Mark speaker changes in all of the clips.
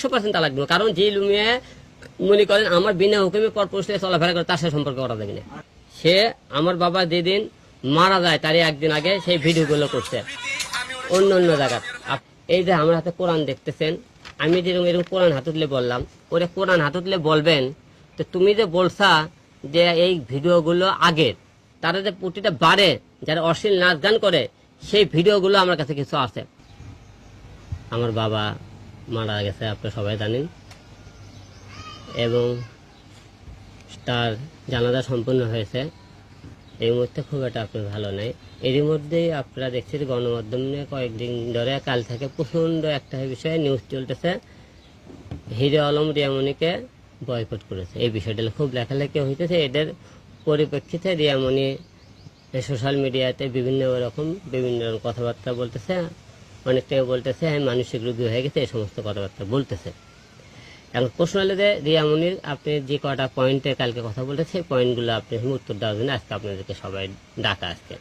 Speaker 1: একশো পার্সেন্ট তালাক দেবো কারণ যে লুমিয়ে মনে করেন আমার বিনা হুকুমে পর চলাফেরা করে, তার সাথে সম্পর্ক করা যাবে না সে আমার বাবা যেদিন মারা যায় তারই একদিন আগে সেই ভিডিওগুলো করছে। অন্য অন্য জায়গার এই যে আমার হাতে কোরআন দেখতেছেন, আমি যেরকম এরকম কোরআন হাতুতলে বললাম, ওরে কোরআন হাতুতলে বলবেন, তো তুমি যে বলছা যে এই ভিডিওগুলো আগের, তারা যে প্রতিটা বারে যারা অশ্লীল নাচ গান করে, সেই ভিডিওগুলো আমার কাছে কিছু আছে। আমার বাবা মারা গেছে আপনারা সবাই জানেন। এবং তার জানাজা সম্পূর্ণ হয়েছে। এই মুহূর্তে খুব একটা আপনার ভালো নেই। এরই মধ্যেই আপনারা দেখছেন গণমাধ্যমে কয়েকদিন ধরে কাল থেকে প্রচণ্ড একটা বিষয়ে নিউজ চলতেছে। হিরো আলম রিয়ামণিকে বয়কট করেছে। এই বিষয়টা খুব লেখালেখি হইতেছে। এদের পরিপ্রেক্ষিতে রিয়ামণি সোশ্যাল মিডিয়াতে বিভিন্ন রকম, বিভিন্ন কথাবার্তা বলতেছে। অনেকটাই বলতেছে, আমি মানসিক রোগী হয়ে গেছে, এই সমস্ত কথাবার্তা বলতেছে। এখন প্রশ্ন হলো যে, রিয়া রিয়ামনির আপনি যে কটা পয়েন্টে কালকে কথা বলতে সেই পয়েন্টগুলো আপনি উত্তর দেওয়ার জন্য আজকে আপনাদেরকে সবাই ডাকা আজকে।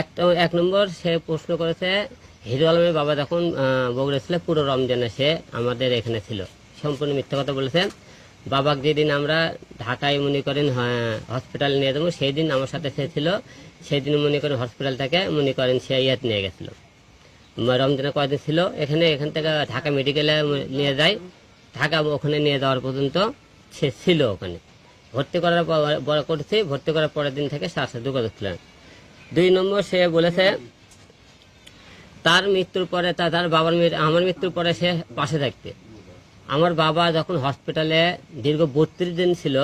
Speaker 1: একটা, এক নম্বর, সে প্রশ্ন করেছে, হিরো আলমের বাবা যখন বগুড়া ছিল, পুরো রমজানে সে আমাদের এখানে ছিল। সম্পূর্ণ মিথ্যা কথা বলেছেন। বাবাকে যেদিন আমরা ঢাকায় মনে করেন হসপিটাল নিয়ে যাব সেই দিন আমার সাথে সে ছিল। সেই দিন মনে করেন হসপিটাল থেকে মনে করেন সে ইয়াত নিয়ে গেছিল। রমজানে কয়দিন ছিল, এখানে এখান থেকে ঢাকা মেডিকেলে নিয়ে যায় ঢাকা ওখানে নিয়ে যাওয়ার পর্যন্ত সে ছিল ওখানে। ভর্তি করার বড় করছি, ভর্তি করার পরের দিন থেকে সার সাথে দুই নম্বর সে বলেছে, তার মৃত্যুর পরে তার বাবার আমার মৃত্যুর পরে সে পাশে থাকতে। আমার বাবা যখন হসপিটালে দীর্ঘ বত্রিশ দিন ছিল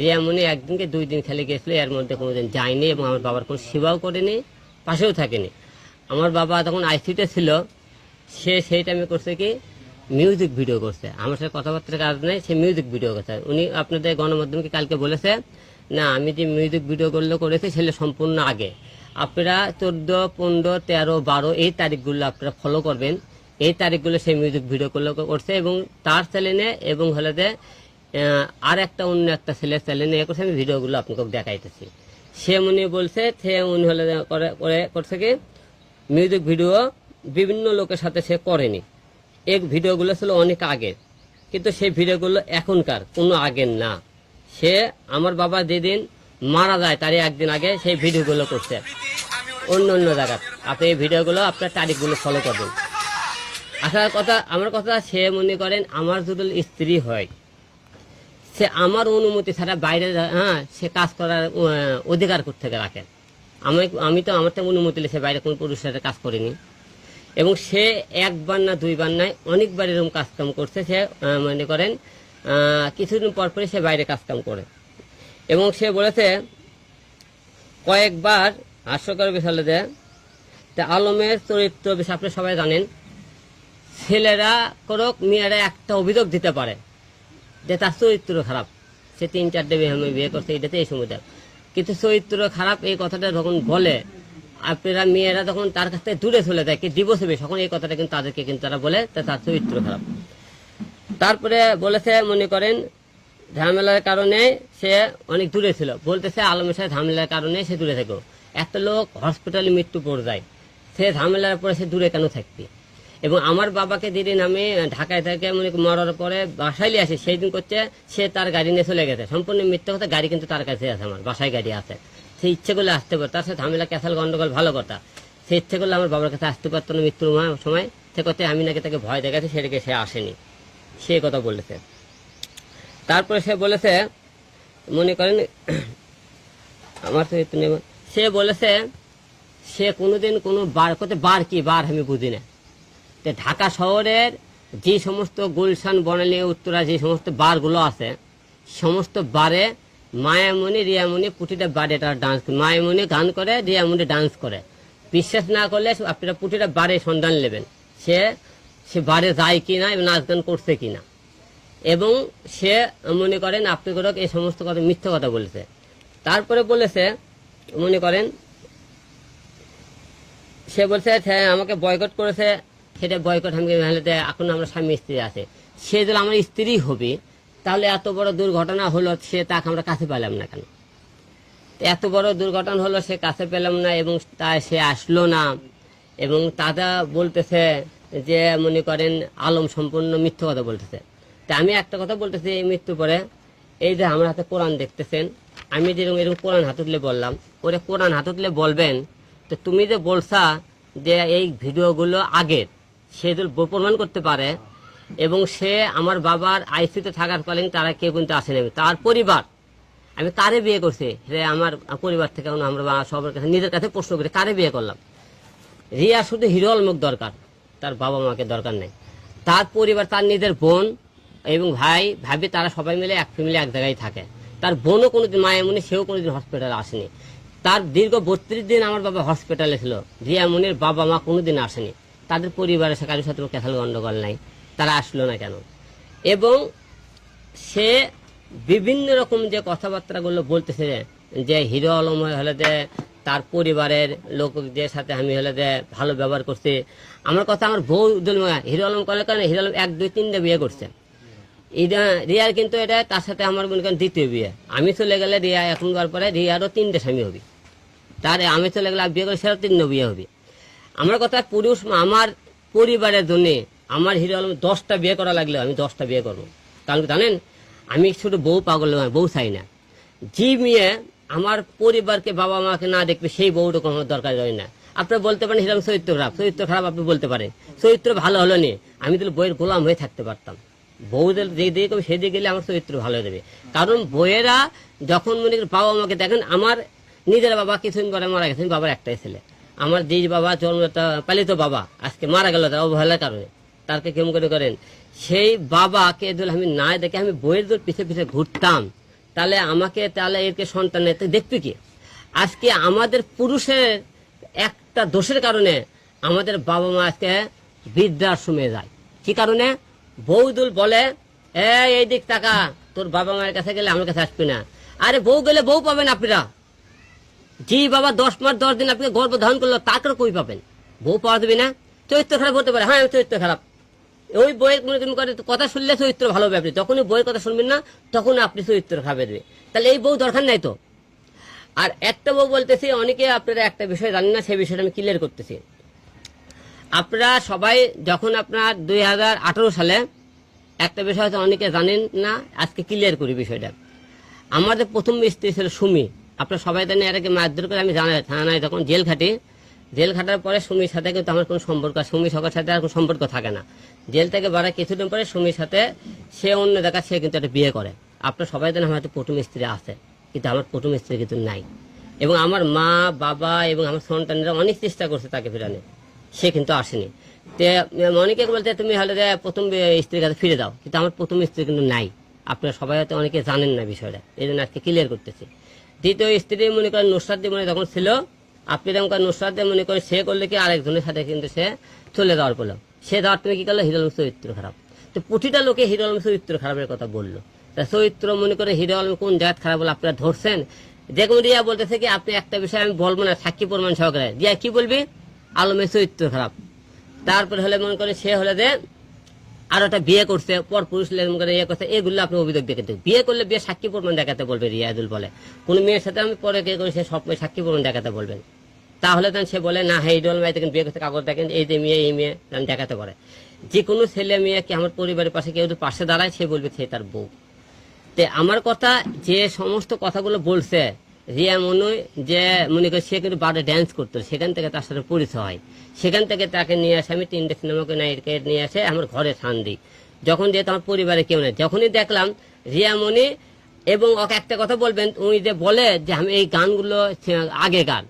Speaker 1: রিয়ামনি একদিনকে দুই দিন খেলে গিয়েছিল এর মধ্যে কোনোদিন যায়নি এবং আমার বাবার কোনো সেবাও করেনি, পাশেও থাকেনি। আমার বাবা তখন আইসিউতে ছিল, সে সেই টাইমে করছে কি মিউজিক ভিডিও করছে। আমার সাথে কথাবার্তার কাজ নেই, সে মিউজিক ভিডিও করছে। উনি আপনাদের গণমাধ্যমকে কালকে বলেছে, না, আমি যে মিউজিক ভিডিওগুলো করেছি সেগুলো সম্পূর্ণ আগে। আপনারা চোদ্দ, পনেরো, তেরো, বারো, এই তারিখগুলো আপনারা ফলো করবেন। এই তারিখগুলো সেই মিউজিক ভিডিওগুলো করছে এবং তার চ্যানেলে এবং হলে যে আর একটা অন্য একটা ছেলের চ্যানেলে এ করছে, আমি ভিডিওগুলো আপনাকে দেখাইতেছি। সে উনি বলছে, সে উনি হলে করে, করছে কি মিউজিক ভিডিও বিভিন্ন লোকের সাথে সে করেনি। এই ভিডিওগুলো ছিল অনেক আগের। কিন্তু সেই ভিডিওগুলো এখনকার, কোনো আগের না। সে আমার বাবা যেদিন মারা যায় তারই একদিন আগে সেই ভিডিওগুলো করছে। অন্য অন্য জায়গার আপনি এই ভিডিওগুলো আপনার তারিখগুলো ফলো করবেন আসার কথা, আমার কথা সে মনে করেন আমার যদি স্ত্রী হয়, সে আমার অনুমতি ছাড়া বাইরে হ্যাঁ সে কাজ করার অধিকার করতে রাখে আমি আমি তো আমার তো অনুমতি সে বাইরে কোনো পুরুষের সাথে কাজ করিনি। এবং সে একবার না দুইবার নয় অনেকবার এরকম কাজকাম করছে। সে মনে করেন কিছুদিন পর পরে সে বাইরে কাজকাম করে। এবং সে বলেছে, কয়েকবার হাস্যকর হলো যে, তা আলমের চরিত্র বিষয় আপনি সবাই জানেন, ছেলেরা করুক, মেয়েরা একটা অভিযোগ দিতে পারে যে তার চরিত্র খারাপ। সে তিন চারটে বিয়ে বিয়ে করছে, এটাতে এই সময় কিন্তু চরিত্র খারাপ, এই কথাটা যখন বলে, আপনারা মেয়েরা তখন তার কাছ থেকে দূরে চলে যায়, কি ডিভোর্স হবে? তখন এই কথাটা কিন্তু তাদেরকে কিন্তু তারা বলে তার চরিত্র খারাপ। তারপরে বলেছে, মনে করেন, ঝামেলার কারণে সে অনেক দূরে ছিল। বলতেছে, আলমের সাথে ঝামেলার কারণে সে দূরে থাকো একটা লোক হসপিটালে মৃত্যু পড়ে যায় সে ঝামেলার পরে সে দূরে কেন থাকবে? এবং আমার বাবাকে যেদিন আমি ঢাকায় থেকে মনে মরার পরে বাসায় আসি সেই দিন করছে, সে তার গাড়ি নিয়ে চলে গেছে। সম্পূর্ণ মিথ্যা কথা, গাড়ি কিন্তু তার কাছে আছে আমার, বাসায় গাড়ি আছে। সে ইচ্ছে করলে আসতে পারে তার সাথে ঝামেলা, ক্যাসাল, গন্ডগোল, ভালো কথা। সে ইচ্ছে করলে আমার বাবার কাছে আসতে পারতো না মৃত্যুর সময়। সে করতে, আমি নাকি তাকে ভয় দেখাচ্ছি সেটাকে সে আসেনি। সে কথা বলেছে। তারপরে সে বলেছে, মনে করেন, আমার সে বলেছে, সে কোনোদিন কোনো বার করতে, বার কি? বার আমি বুঝি না। তো ঢাকা শহরের যে সমস্ত গুলশান, বনালী, উত্তরা, যে সমস্ত বারগুলো আছে, সমস্ত বারে মায়ামণি, রিয়ামণি প্রতিটা বারে তারা ডান্স করে। মায়ামণি গান করে, রিয়ামণি ডান্স করে। বিশ্বাস না করলে আপনারা প্রতিটা বারে সন্ধান নেবেন। সে সে বারে যায় কিনা এবং নাচ গান করছে কি না এবং সে, মনে করেন আপনি করে এই সমস্ত কথা মিথ্যা কথা বলেছে। তারপরে বলেছে, মনে করেন, সে বলছে হ্যাঁ আমাকে বয়কট করেছে সেটা বয়কট আমি নাহলে এখন আমরা স্বামী স্ত্রী আছে। সে যদি আমার স্ত্রী হবে, তাহলে এত বড় দুর্ঘটনা হলো, সে তাকে আমরা কাছে পেলাম না কেন? এত বড় দুর্ঘটনা হলো, সে কাছে পেলাম না এবং তা সে আসলো না। এবং দাদা বলতেছে যে, মনে করেন, আলম সম্পূর্ণ মিথ্য কথা বলতেছে। তা আমি একটা কথা বলতেছি, এই মৃত্যু পরে, এই যে আমার হাতে কোরআন দেখতেছেন, আমি যেরকম এরকম কোরআন হাতুতলে বললাম, ওরে কোরআন হাতুতলে বলবেন, তো তুমি যে বলছা যে এই ভিডিওগুলো আগের সে প্রমাণ করতে পারে এবং সে আমার বাবার আইসিতে থাকার কালীন তারা কেউ কিন্তু আসেনি তার পরিবার, আমি কারে বিয়ে করছি? রে আমার পরিবার থেকে আমরা বা সবার কাছে, নিজের কাছে প্রশ্ন করি, কারে বিয়ে করলাম? রিয়া শুধু হিরো আলমুক দরকার, তার বাবা মাকে দরকার নেই। তার পরিবার, তার নিজের বোন এবং ভাই, ভাবি, তারা সবাই মিলে এক ফ্যামিলি এক জায়গায় থাকে। তার বোনও কোনোদিন মায়ামণি সেও কোনোদিন হসপিটালে আসেনি। তার দীর্ঘ বত্রিশ দিন আমার বাবা হসপিটালে ছিল। রিয়ামণির বাবা মা কোনোদিন আসেনি। তাদের পরিবারের কারোর সাথে ক্যাথাল গন্ডগোল নাই। তারা আসলো না কেন? এবং সে বিভিন্ন রকম যে কথাবার্তাগুলো বলতেছে যে হিরো আলম হলে যে তার পরিবারের লোকদের সাথে আমি হলে যে ভালো ব্যবহার করছি, আমার কথা আমার বউ হিরো আলম করার কারণে হিরো আলম এক, দুই, তিনটে বিয়ে করছে। রিয়ার কিন্তু এটা তার সাথে আমার মনে করেন দ্বিতীয় বিয়ে। আমি চলে গেলে রিয়া এখন পরে রিয়ারও তিনটে স্বামী হবি। তার আমি চলে গেলে বিয়ে করে সেটাও তিনটে বিয়ে হবে। আমার কথা পুরুষ, আমার পরিবারের জন্য আমার হিরো আলম দশটা বিয়ে করা লাগলে আমি দশটা বিয়ে করব। কারণ জানেন? আমি শুধু বউ পাগল বউ চাই না। যে মেয়ে আমার পরিবারকে বাবা মাকে না দেখবে, সেই বউটা কোনো দরকার হয় না। আপনি বলতে পারেন হিরম চরিত্র খারাপ চরিত্র খারাপ আপনি বলতে পারেন। চরিত্র ভালো হলো নি, আমি তাহলে বইয়ের গোলাম হয়ে থাকতে পারতাম। বউদের যে দিকে সেদিকে গেলে আমার চরিত্র ভালো হয়ে যাবে। কারণ বইয়েরা যখন মনে বাবা মাকে দেখেন, আমার নিজের বাবা কিছুদিন পরে মারা গেছেন বাবার একটাই ছেলে। আমার যে বাবা জন্মটা পালিত বাবা, আজকে মারা গেল, তার অবহেলার কারণে। তারকে কেমন করে করেন? সেই বাবাকে যদি আমি না দেখে আমি বইয়ের দূর পিছে পিছে ঘুরতাম। তাহলে আমাকে, তাহলে এরকে সন্তান দেখবে কি? আজকে আমাদের পুরুষের একটা দোষের কারণে আমাদের বাবা মা আজকে বৃদ্ধাশ্রমে যায়। কি কারণে? বৌদুল বলে, এই দিক টাকা তোর বাবা মায়ের কাছে গেলে আমার কাছে আসবি না। আরে বউ গেলে বউ পাবেন আপনারা। জি বাবা দশ মাস, দশ দিন আপনি গর্ব ধারণ করল তাকে কই পাবেন? বউ পাওয়া দেবে না, চরিত্র খারাপ হতে পারে। হ্যাঁ চরিত্র খারাপ। ওই বইয়ের করেন করে কথা শুনলে চরিত্র ভালো হবে আপনি। যখনই বইয়ের কথা শুনবেন না, তখন আপনি চরিত্র খাবে দেবে তাহলে এই বউ দরকার নাই তো? আর একটা বউ বলতেছি, অনেকে আপনারা একটা বিষয় জানেন না, সেই বিষয়টা আমি ক্লিয়ার করতেছি। আপনারা সবাই যখন আপনার দুই হাজার আঠেরো সালে একটা বিষয় হয়তো অনেকে জানেন না, আজকে ক্লিয়ার করি বিষয়টা। আমাদের প্রথম স্ত্রী ছিল সুমি। আপনারা সবাই জানেন এর মারধর করে? আমি জানাই থানায় যখন জেল খাটি। জেল খাটার পরে সুমির সাথে কিন্তু আমার কোনো সম্পর্ক সুমি সবার সাথে আর কোনো সম্পর্ক থাকে না। জেল থেকে বাড়া কিছুদিন পরে সুমির সাথে সে অন্য জায়গায় সে কিন্তু একটা বিয়ে করে। আপনার সবাই জানেন আমার একটা কুটুম স্ত্রী আছে, কিন্তু আমার কুটুম স্ত্রী কিন্তু নাই। এবং আমার মা, বাবা এবং আমার সন্তানরা অনেক চেষ্টা করছে তাকে ফেরানো সে কিন্তু আসেনি। তে অনেকে বলতে তুমি হলে প্রথম স্ত্রীর কাছে ফিরে দাও। কিন্তু আমার প্রথম স্ত্রী কিন্তু নাই। আপনারা সবাই হয়তো অনেকে জানেন না বিষয়টা। এই জন্য আজকে ক্লিয়ার করতেছি। দ্বিতীয় স্ত্রী মনে করেন নুসরাত মনে যখন ছিল। আপনি যেমন নুসরাত মনে করেন সে করলে কি আরেকজনের সাথে কিন্তু সে চলে যাওয়ার পড়ল। সে যাওয়ার তুমি কি করল? হিরো আলম চরিত্র খারাপ। তো প্রতিটা লোকে হিরো আলম চরিত্র খারাপের কথা বলল। চরিত্র মনে করে হিরো আলম কোন জায়গায় খারাপ বলে আপনারা ধরছেন? দেখুন রিয়া বলতেছে কি, আপনি একটা বিষয় আমি বলব না, সাক্ষী প্রমাণ সহকারে। রিয়া কি বলবি? আলমের চরিত্র খারাপ। তারপরে হলে মনে করে সে হলে যে আর একটা বিয়ে করছে, পর পুরুষ করে ইয়ে করছে, এগুলো আপনি অভিযোগ দেখাতে বিয়ে করলে বিয়ে সাক্ষী প্রমাণ দেখাতে বলবে রিয়াদুল বলে। কোন মেয়ের সাথে আমি পরে কে করি, সে সব সাক্ষী প্রমাণ দেখাতে বলবেন তাহলে তখন সে বলে, না হ্যাঁ ইডল ভাই দেখেন বিয়ে করতে কাগজ দেখেন, এই যে মেয়ে, এই মেয়ে তখন দেখাতে পারে। যে কোনো ছেলে মেয়ে কি আমার পরিবারের পাশে কেউ পাশে দাঁড়ায়, সে বলবে, সে তার বউ। তে আমার কথা যে সমস্ত কথাগুলো বলছে রিয়া মনে যে মনে করে সে কিন্তু বারে ড্যান্স করতো, সেখান থেকে তার সাথে পরিচয় হয়। সেখান থেকে তাকে নিয়ে আসে, আমি তিনটে সিনেমাকে নায়িকে নিয়ে আসে, আমার ঘরে স্থান দিই যখন যেহেতু আমার পরিবারে কেউ নেই, যখনই দেখলাম রিয়া মনি এবং ওকে একটা কথা বলবেন, উনি যে বলে যে আমি এই গানগুলো আগে গান।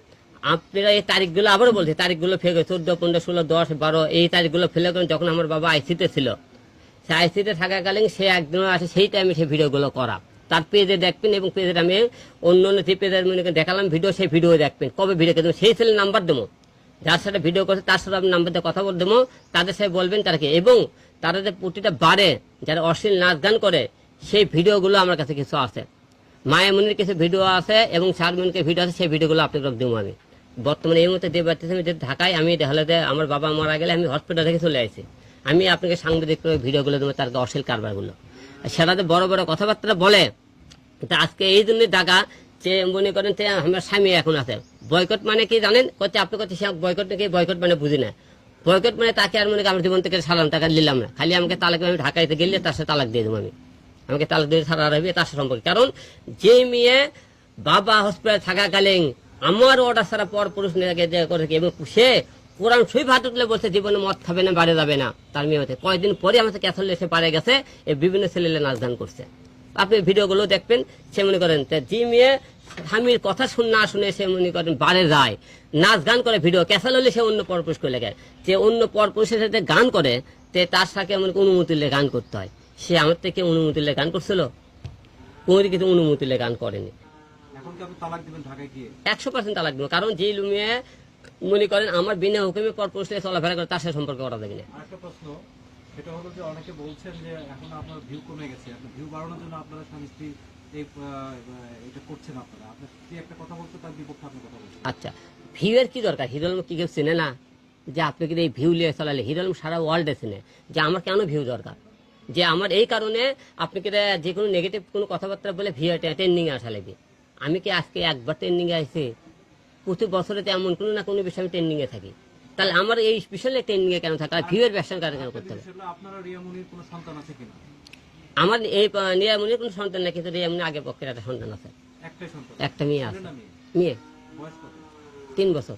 Speaker 1: আপনারা এই তারিখগুলো আবারও বলছি, তারিখগুলো ফেলে চোদ্দ, পনেরো, ষোলো, দশ, বারো, এই তারিখগুলো ফেলে যখন আমার বাবা আইসিতে ছিল। সে আইসিতে থাকাকালীন সে একদিন আসে, সেই টাইমে সে ভিডিওগুলো করা। তার পেজে দেখবেন এবং পেজের আমি অন্য অন্য যে পেজের মনে দেখালাম ভিডিও, সেই ভিডিও দেখবেন। কবে ভিডিও দেবো? সেই ছেলে নাম্বার দেবো। যার সাথে ভিডিও করছে, তার সাথে আমি নাম্বার দিয়ে কথা বলে দেবো। তাদের সাথে বলবেন তারা কি? এবং তারা যে প্রতিটা বারে যারা অশ্লীল নাচ গান করে, সেই ভিডিওগুলো আমার কাছে কিছু আছে। মায়ামনির কিছু ভিডিও আছে এবং শারমিনকে ভিডিও আছে, সেই ভিডিওগুলো আপনাকে দেবো আমি। বর্তমানে এই মুহূর্তে দেবার্থী আমি যে ঢাকায়, আমি দেখালে আমার বাবা মারা গেলে আমি হসপিটাল থেকে চলে আসি। আমি আপনাকে সাংবাদিক ভিডিওগুলো দেবো, তার অশ্লীল কারবারগুলো। সেটাতে বড় বড় কথাবার্তা বলে, তা আজকে এই জন্য ডাকা যে মনে করেন যে আমার স্বামী এখন আছে। বয়কট মানে কি জানেন? করছে আপনি করছে বয়কট নাকি, বয়কট মানে বুঝি না। বয়কট মানে তাকে আর মনে আমার জীবন থেকে সালাম টাকা নিলাম না। খালি আমাকে তালাক আমি ঢাকাইতে গেলে তার সাথে তালাক দিয়ে দেবো আমি। আমাকে তালাক দিয়ে ছাড়া রাখবে তার সাথে সম্পর্কে। কারণ যে মেয়ে বাবা হসপিটালে থাকাকালীন, আমার অর্ডার ছাড়া পর পুরুষ নিয়ে করে এবং সে কোরআন সুই ভাত উঠলে বলছে জীবনে মদ খাবে না বাড়ি যাবে না। তার মেয়ে হতে কয়েকদিন পরে আমাদের ক্যাথল এসে পারে গেছে এই বিভিন্ন ছেলে নাচ গান করছে। আপনি ভিডিওগুলো দেখবেন সে মনে করেন যে মেয়ে স্বামীর কথা শুন না শুনে সে মনে করেন বারে যায়। নাচ গান করে ভিডিও ক্যাসাল হলে সে অন্য পরপুরুষ করে যে অন্য পরপুরুষের সাথে গান করে তে তার সাথে এমন অনুমতি নিলে গান করতে হয়। সে আমার থেকে অনুমতি নিলে গান করছিল? কোনো কিন্তু অনুমতি নিলে গান করেনি। একশো পার্সেন্ট তালাক দেবো কারণ যে লুমিয়ে মনে করেন আমার বিনা হুকুমে পরপুরুষ নিয়ে চলাফেরা করে তার সাথে সম্পর্ক করা যাবে না
Speaker 2: আরেকটা প্রশ্ন সেটা হলো যে অনেকে বলছেন যে এখন আপনার ভিউ কমে গেছে বাড়ানোর জন্য আপনারা স্বামী স্ত্রী
Speaker 1: আচ্ছা ভিউয়ের কি দরকার? হিরো আলম কি কেউ চেনে না? যে আপনি কিন্তু এই ভিউ নিয়ে চালালে? হিরো আলম সারা ওয়ার্ল্ডে চেনে। যে আমার কেন ভিউ দরকার? যে আমার এই কারণে আপনি কি যে কোনো নেগেটিভ কোনো কথাবার্তা বলে ভিউ ট্রেন্ডিং এ আসা লাগবে? আমি কি আজকে একবার ট্রেন্ডিং আসছি প্রতি বছরে এমন কোনো না কোনো বিষয়ে আমি ট্রেন্ডিং এ থাকি। তাহলে আমার এই স্পেশালি ট্রেন্ডিংয়ে কেন থাকে? আর ভিউয়ের ব্যবসা কেন কেন করতে হবে? আমার এই নিয়ামনির কোনো সন্তান নেই কিন্তু নিয়ামনি আগে পক্ষের একটা সন্তান আছে। একটা মেয়ে আছে।
Speaker 2: মেয়ে?
Speaker 1: তিন বছর।